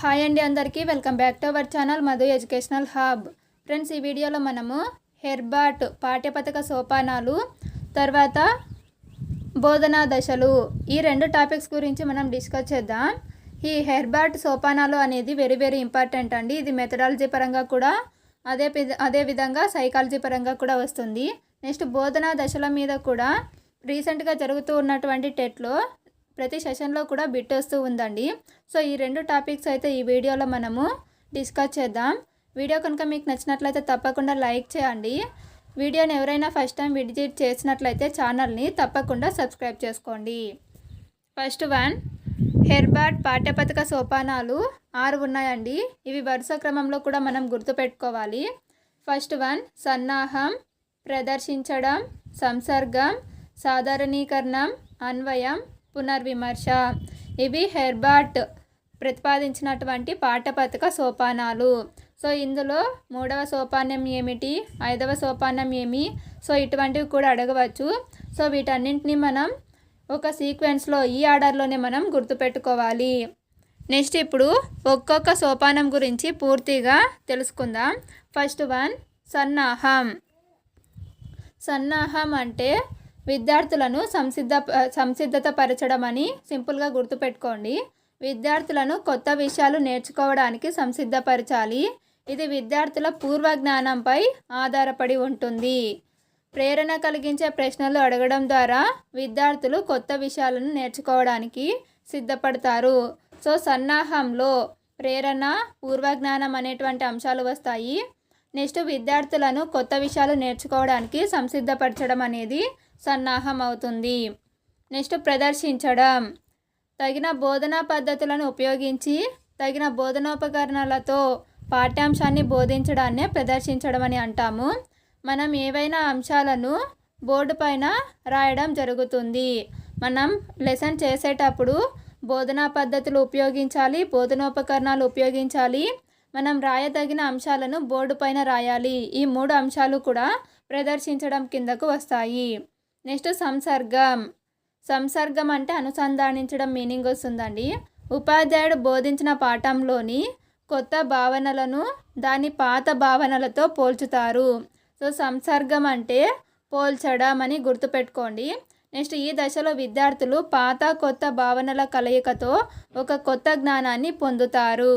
Hi అండి అందరికీ. Welcome back to our channel Madhu educational hub. Friends ఈ వీడియోలో మనము హెర్బాట్ పాఠ్యపథక సోపానాలు తర్వాత బోధనా దశలు ఈ రెండు టాపిక్స్ గురించి మనం డిస్కస్ చేద్దాం. ఈ హెర్బాట్ సోపానాలు అనేది వెరీ వెరీ ఇంపార్టెంట్ అండి. ఇది మెథడాలజీ పరంగా కూడా అదే అదేవిధంగా అదే విధంగా సైకాలజీ పరంగా కూడా వస్తుంది. నెక్స్ట్ బోధనా దశల మీద కూడా రీసెంట్గా జరుగుతూ ఉన్నటువంటి టెట్లో ప్రతి సెషన్లో కూడా బిట్ వస్తూ ఉందండి. సో ఈ రెండు టాపిక్స్ అయితే ఈ వీడియోలో మనము డిస్కస్ చేద్దాం. వీడియో కనుక మీకు నచ్చినట్లయితే తప్పకుండా లైక్ చేయండి. వీడియోని ఎవరైనా ఫస్ట్ టైం విజిట్ చేసినట్లయితే ఛానల్ని తప్పకుండా సబ్స్క్రైబ్ చేసుకోండి. ఫస్ట్ వన్ హెర్బాట్ పాఠ్యపథక సోపానాలు ఆరు ఉన్నాయండి. ఇవి వరుస క్రమంలో కూడా మనం గుర్తుపెట్టుకోవాలి. ఫస్ట్ వన్ సన్నాహం ప్రదర్శించడం సంసర్గం సాధారణీకరణం అన్వయం పునర్విమర్శ. ఇవి హెర్బర్ట్ ప్రతిపాదించినటువంటి పాఠపతక సోపానాలు. సో ఇందులో మూడవ సోపానం ఏమిటి? ఐదవ సోపానం ఏమి? సో ఇటువంటివి కూడా అడగవచ్చు. సో వీటన్నింటినీ మనం ఒక సీక్వెన్స్లో ఈ ఆర్డర్లోనే మనం గుర్తుపెట్టుకోవాలి. నెక్స్ట్ ఇప్పుడు ఒక్కొక్క సోపానం గురించి పూర్తిగా తెలుసుకుందాం. First one సన్నాహం. సన్నాహం అంటే విద్యార్థులను సంసిద్ధ సంసిద్ధత పరచడం అని సింపుల్గా గుర్తుపెట్టుకోండి. విద్యార్థులను కొత్త విషయాలు నేర్చుకోవడానికి సంసిద్ధపరచాలి. ఇది విద్యార్థుల పూర్వ జ్ఞానంపై ఆధారపడి ఉంటుంది. ప్రేరణ కలిగించే ప్రశ్నలు అడగడం ద్వారా విద్యార్థులు కొత్త విషయాలను నేర్చుకోవడానికి సిద్ధపడతారు. సో సన్నాహంలో ప్రేరణ పూర్వజ్ఞానం అనేటువంటి అంశాలు వస్తాయి. నెక్స్ట్ విద్యార్థులను కొత్త విషయాలు నేర్చుకోవడానికి సంసిద్ధపరచడం అనేది సన్నాహం అవుతుంది. నెక్స్ట్ ప్రదర్శించడం. తగిన బోధనా పద్ధతులను ఉపయోగించి తగిన బోధనోపకరణాలతో పాఠ్యాంశాన్ని బోధించడాన్నే ప్రదర్శించడం అని అంటాము. మనం ఏవైనా అంశాలను బోర్డు పైన రాయడం జరుగుతుంది. మనం లెసన్ చేసేటప్పుడు బోధనా పద్ధతులు ఉపయోగించాలి బోధనోపకరణాలు ఉపయోగించాలి. మనం రాయదగిన అంశాలను బోర్డు పైన రాయాలి. ఈ మూడు అంశాలు కూడా ప్రదర్శించడం కిందకు వస్తాయి. నెక్స్ట్ సంసర్గం. సంసర్గం అంటే అనుసంధానించడం మీనింగ్ వస్తుందండి. ఉపాధ్యాయుడు బోధించిన పాఠంలోని కొత్త భావనలను దాని పాత భావనలతో పోల్చుతారు. సో సంసర్గం అంటే పోల్చడం అని గుర్తుపెట్టుకోండి. నెక్స్ట్ ఈ దశలో విద్యార్థులు పాత కొత్త భావనల కలయికతో ఒక కొత్త జ్ఞానాన్ని పొందుతారు.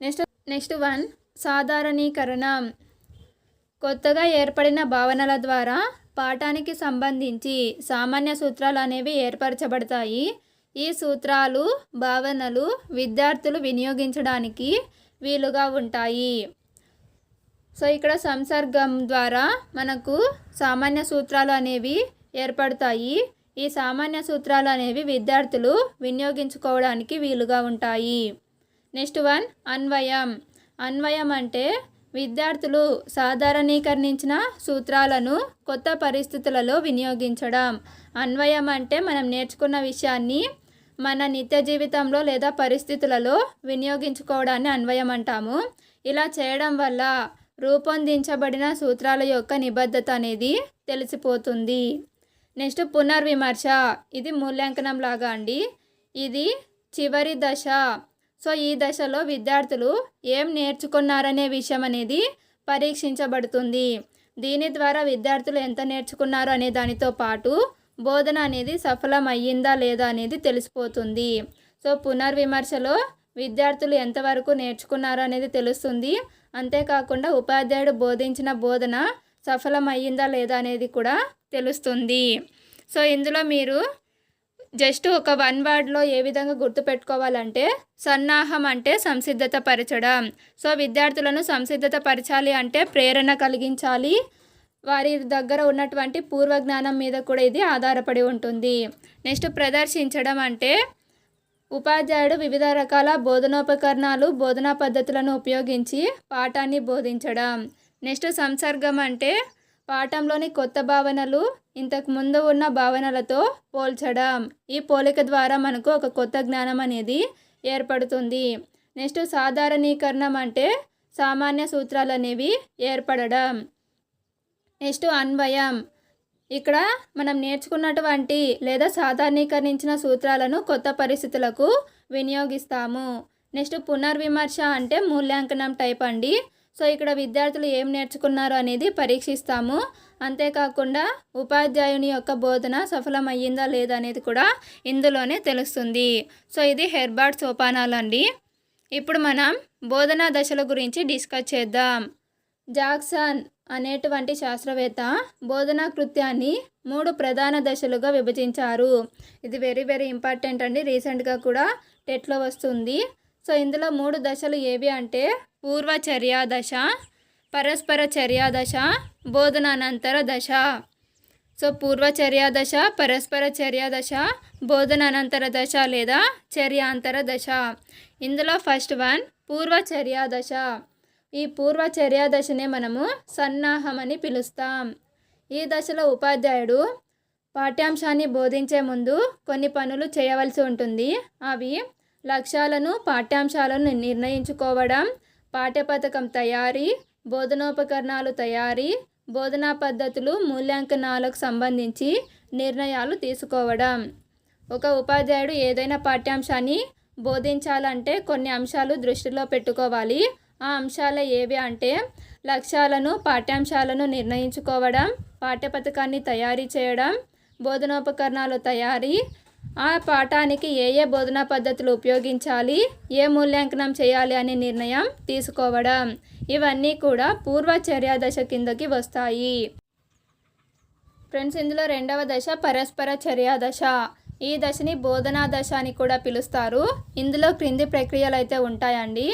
నెక్స్ట్ నెక్స్ట్ వన్ సాధారణీకరణ. కొత్తగా ఏర్పడిన భావనల ద్వారా పాఠానికి సంబంధించి సామాన్య సూత్రాలు అనేవి ఏర్పరచబడతాయి. ఈ సూత్రాలు భావనలు విద్యార్థులు వినియోగించడానికి వీలుగా ఉంటాయి. సో ఇక్కడ సంసర్గం ద్వారా మనకు సామాన్య సూత్రాలు అనేవి ఏర్పడతాయి. ఈ సామాన్య సూత్రాలు అనేవి విద్యార్థులు వినియోగించుకోవడానికి వీలుగా ఉంటాయి. నెక్స్ట్ వన్ అన్వయం. అన్వయం అంటే విద్యార్థులు సాధారణీకరించిన సూత్రాలను కొత్త పరిస్థితులలో వినియోగించడం. అన్వయం అంటే మనం నేర్చుకున్న విషయాన్ని మన నిత్య జీవితంలో లేదా పరిస్థితులలో వినియోగించుకోవడాన్ని అన్వయం అంటాము. ఇలా చేయడం వల్ల రూపొందించబడిన సూత్రాల యొక్క నిబద్ధత అనేది తెలిసిపోతుంది. నెక్స్ట్ పునర్విమర్శ. ఇది మూల్యాంకనం లాగా అండి. ఇది చివరి దశ. సో ఈ దశలో విద్యార్థులు ఏం నేర్చుకున్నారనే విషయం అనేది పరీక్షించబడుతుంది. దీని ద్వారా విద్యార్థులు ఎంత నేర్చుకున్నారు అనే దానితో పాటు బోధన అనేది సఫలం అయ్యిందా లేదా అనేది తెలిసిపోతుంది. సో పునర్విమర్శలో విద్యార్థులు ఎంతవరకు నేర్చుకున్నారు అనేది తెలుస్తుంది. అంతేకాకుండా ఉపాధ్యాయుడు బోధించిన బోధన సఫలం అయ్యిందా లేదా అనేది కూడా తెలుస్తుంది. సో ఇందులో మీరు జస్ట్ ఒక వన్ వర్డ్లో ఏ విధంగా గుర్తుపెట్టుకోవాలంటే సన్నాహం అంటే సంసిద్ధత పరచడం. సో విద్యార్థులను సంసిద్ధత పరచాలి అంటే ప్రేరణ కలిగించాలి. వారి దగ్గర ఉన్నటువంటి పూర్వ జ్ఞానం మీద కూడా ఇది ఆధారపడి ఉంటుంది. నెక్స్ట్ ప్రదర్శించడం అంటే ఉపాధ్యాయుడు వివిధ రకాల బోధనోపకరణాలు బోధనా పద్ధతులను ఉపయోగించి పాఠాన్ని బోధించడం. నెక్స్ట్ సంసర్గం అంటే పాఠంలోని కొత్త భావనలు ఇంతకు ముందు ఉన్న భావనలతో పోల్చడం. ఈ పోలిక ద్వారా మనకు ఒక కొత్త జ్ఞానం అనేది ఏర్పడుతుంది. నెక్స్ట్ సాధారణీకరణం అంటే సామాన్య సూత్రాలు అనేవి ఏర్పడడం. నెక్స్ట్ అన్వయం. ఇక్కడ మనం నేర్చుకున్నటువంటి లేదా సాధారణీకరించిన సూత్రాలను కొత్త పరిస్థితులకు వినియోగిస్తాము. నెక్స్ట్ పునర్విమర్శ అంటే మూల్యాంకనం టైప్ అండి. సో ఇక్కడ విద్యార్థులు ఏం నేర్చుకున్నారు అనేది పరీక్షిస్తాము. అంతేకాకుండా ఉపాధ్యాయుని యొక్క బోధన సఫలమయ్యిందా లేదా అనేది కూడా ఇందులోనే తెలుస్తుంది. సో ఇది హెర్బార్ట్ సోపానాలు అండి ఇప్పుడు మనం బోధనా దశల గురించి డిస్కస్ చేద్దాం. జాక్సన్ అనేటువంటి శాస్త్రవేత్త బోధనా కృత్యాన్ని మూడు ప్రధాన దశలుగా విభజించారు. ఇది వెరీ వెరీ ఇంపార్టెంట్ అండి. రీసెంట్గా కూడా టెట్లో వస్తుంది. సో ఇందులో మూడు దశలు ఏవి అంటే పూర్వ చర్యాదశ పరస్పర చర్యా దశ బోధనానంతర దశ. సో పూర్వ చర్యాదశ పరస్పర చర్యా దశ దశ లేదా చర్యాంతర దశ. ఇందులో ఫస్ట్ వన్ పూర్వ చర్యాదశ ఈ పూర్వ చర్యాదశనే మనము సన్నాహం అని పిలుస్తాం. ఈ దశలో ఉపాధ్యాయుడు పాఠ్యాంశాన్ని బోధించే ముందు కొన్ని పనులు చేయవలసి ఉంటుంది. అవి లక్ష్యాలను పాఠ్యాంశాలను నిర్ణయించుకోవడం పాఠ్యపథకం తయారీ బోధనోపకరణాలు తయారీ బోధనా పద్ధతులు మూల్యాంకనాలకు సంబంధించి నిర్ణయాలు తీసుకోవడం. ఒక ఉపాధ్యాయుడు ఏదైనా పాఠ్యాంశాన్ని బోధించాలంటే కొన్ని అంశాలు దృష్టిలో పెట్టుకోవాలి. ఆ అంశాలు ఏవి అంటే లక్ష్యాలను పాఠ్యాంశాలను నిర్ణయించుకోవడం పాఠ్యపథకాన్ని తయారీ చేయడం బోధనోపకరణాలు తయారీ ఆ పాఠానికి ఏ ఏ బోధనా పద్ధతులు ఉపయోగించాలి? ఏ మూల్యాంకనం చేయాలి అనే నిర్ణయం తీసుకోవడం. ఇవన్నీ కూడా పూర్వ చర్యాదశ కిందకి వస్తాయి. ఫ్రెండ్స్ ఇందులో రెండవ దశ పరస్పర చర్యాదశ ఈ దశని బోధనా దశ అని కూడా పిలుస్తారు. ఇందులో క్రింది ప్రక్రియలు అయితే ఉంటాయండి.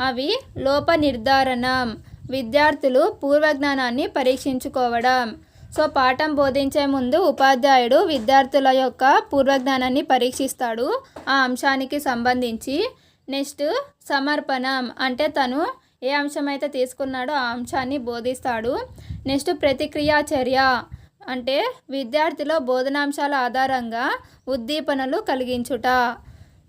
అవి లోప నిర్ధారణం విద్యార్థులు పూర్వజ్ఞానాన్ని పరీక్షించుకోవడం. సో పాఠం బోధించే ముందు ఉపాధ్యాయుడు విద్యార్థుల యొక్క పూర్వజ్ఞానాన్ని పరీక్షిస్తాడు. ఆ అంశానికి సంబంధించి నెక్స్ట్ సమర్పణం అంటే తను ఏ అంశం అయితే తీసుకున్నాడో ఆ అంశాన్ని బోధిస్తాడు. నెక్స్ట్ ప్రతిక్రియా చర్య అంటే విద్యార్థిలో బోధనాంశాల ఆధారంగా ఉద్దీపనలు కలిగించుట.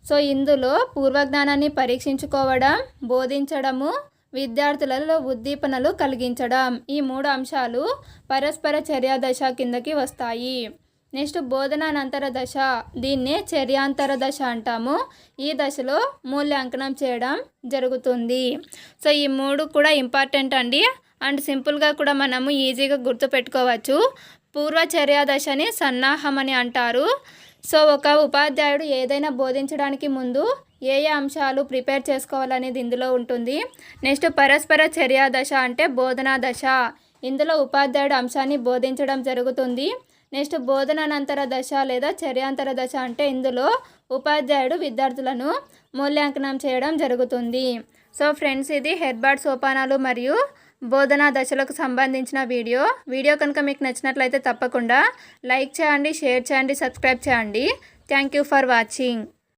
సో ఇందులో పూర్వజ్ఞానాన్ని పరీక్షించుకోవడం బోధించడము విద్యార్థులలో ఉద్దీపనలు కలిగించడం. ఈ మూడు అంశాలు పరస్పర చర్య దశ కిందకి వస్తాయి. నెక్స్ట్ బోధనానంతర దశ. దీన్నే చర్యాంతర దశ అంటాము. ఈ దశలో మూల్యాంకనం చేయడం జరుగుతుంది. సో ఈ మూడు కూడా ఇంపార్టెంట్ అండి. అండ్ సింపుల్గా కూడా మనము ఈజీగా గుర్తుపెట్టుకోవచ్చు. పూర్వ చర్యా దశని సన్నాహం అని అంటారు. సో ఒక ఉపాధ్యాయుడు ఏదైనా బోధించడానికి ముందు ఏ ఏ అంశాలు ప్రిపేర్ చేసుకోవాలనేది ఇందులో ఉంటుంది. నెక్స్ట్ పరస్పర చర్య దశ అంటే బోధనా దశ. ఇందులో ఉపాధ్యాయుడు అంశాన్ని బోధించడం జరుగుతుంది. నెక్స్ట్ బోధనానంతర దశ లేదా చర్యాంతర దశ అంటే ఇందులో ఉపాధ్యాయుడు విద్యార్థులను మూల్యాంకనం చేయడం జరుగుతుంది. సో ఫ్రెండ్స్ ఇది హెర్బర్డ్ సోపానాలు మరియు బోధనా దశలకు సంబంధించిన వీడియో. వీడియో కనుక మీకు నచ్చినట్లయితే తప్పకుండా లైక్ చేయండి షేర్ చేయండి సబ్స్క్రైబ్ చేయండి. Thank you for watching.